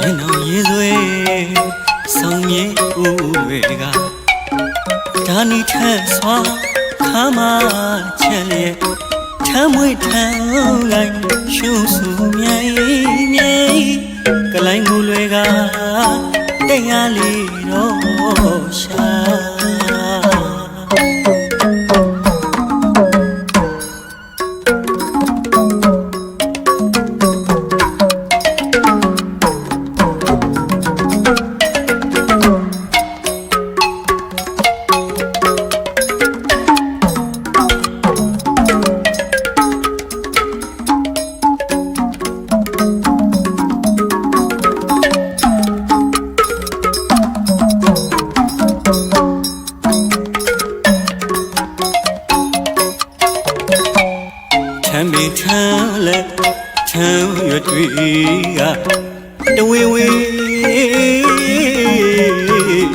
ရင်တော်ရေဆွေဆောင်မြေဦးတွေကဒါနီထက်စွာခါမချက်လျက်ထမ်းမွေထမ်းလိုက်ရှုံးစုမြိုင်မြိုင်ကလိုင်းကိုလွယ်ကတရားလေး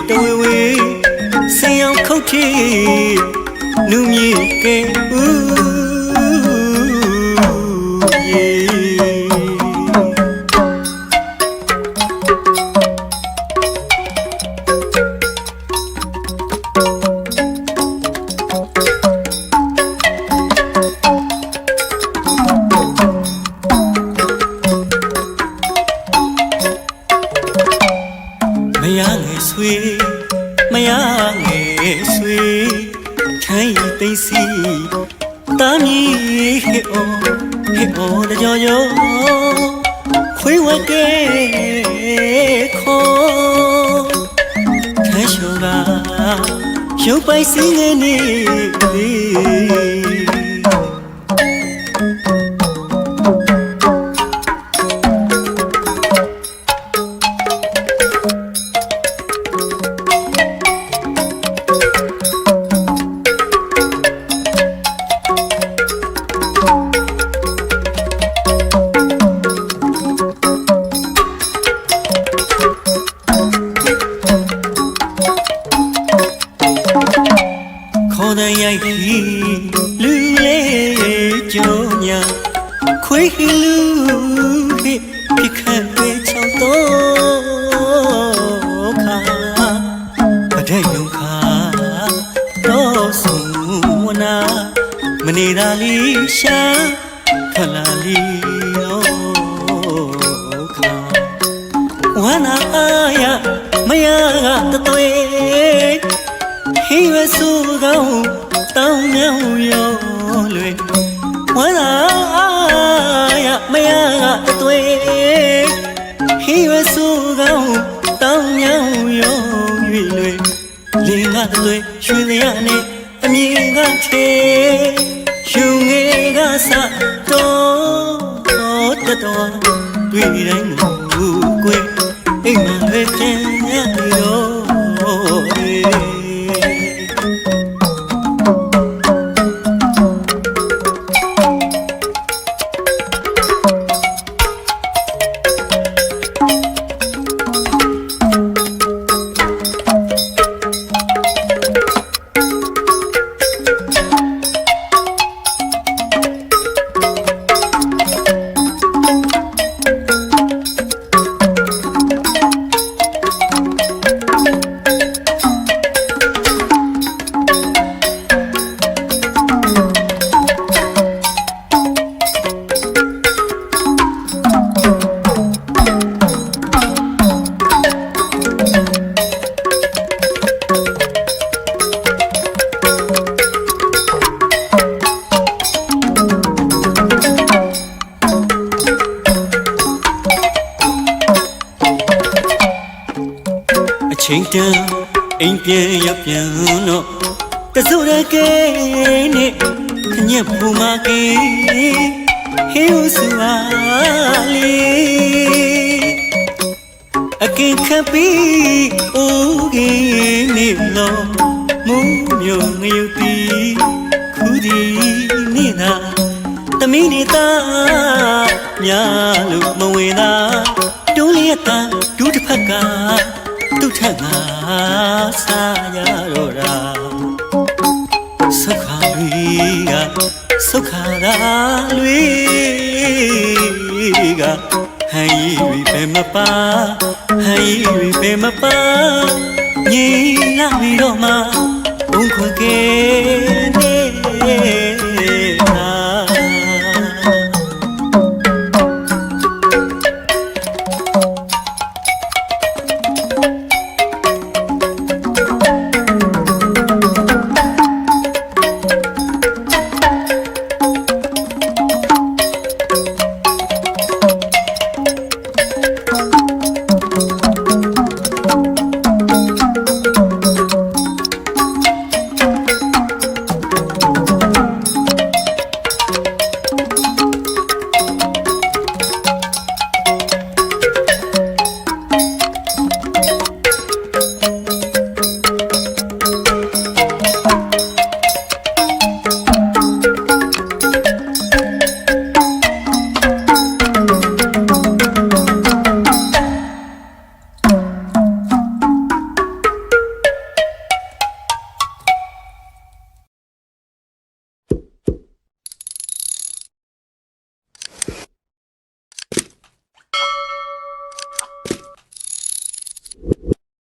တဝေဝေဆင်ရောက်ခုတ်တီနုမြေကဲ သိမ့်စီတာမီဟေအောဟေအောတကြောယောခွေးဝဲကဲခေါ်ထိုင်ရှောကရုပ်ပိုက်စင်းငယ်နေ ခွေးလူဟိပြခတ်ပဲချောင်းတော့ခါပတဲ့ယုံခါတော့ဆုံးဝနာမနေတာလီရှာခလာလီတော့ခါဝနာအာယမယကတသွေဟိဝဆူကောင်းတောင်းမြောင်ရောလွေဝနာအာယ မယကတသွေဟိဝဆူကောင်းတောင်းမြောင်ရောရွေလွေလင်းကတသွေရွှေစရနဲ့အမြင်ကထေယူငယ်ကစတော့တတော်တွေ့တိုင်း ချိန်တန်အိမ်ပြန်ရပြန်တော့တစိုးရကဲနဲ့ညက်ဖူမကေဟေးဦးစွာလေးအကင်ခပ်ပြီးအိုးကင်းနေလို့မူးမျိုးငရုတ်တီခူဒီနေတာတမီးနေတာညာလို့မဝင်တာတွန်းလျက်တာဒုတစ်ဖက်ကသူ့ ထက်ငါစားရတော့တာဆုခါတွေကဆုခါရာတွေကဟန်ရီတွေပဲမပါဟန်ရီတွေပဲမပါညီလာပြီးတော့မှဘုံခွန်ကဲနေ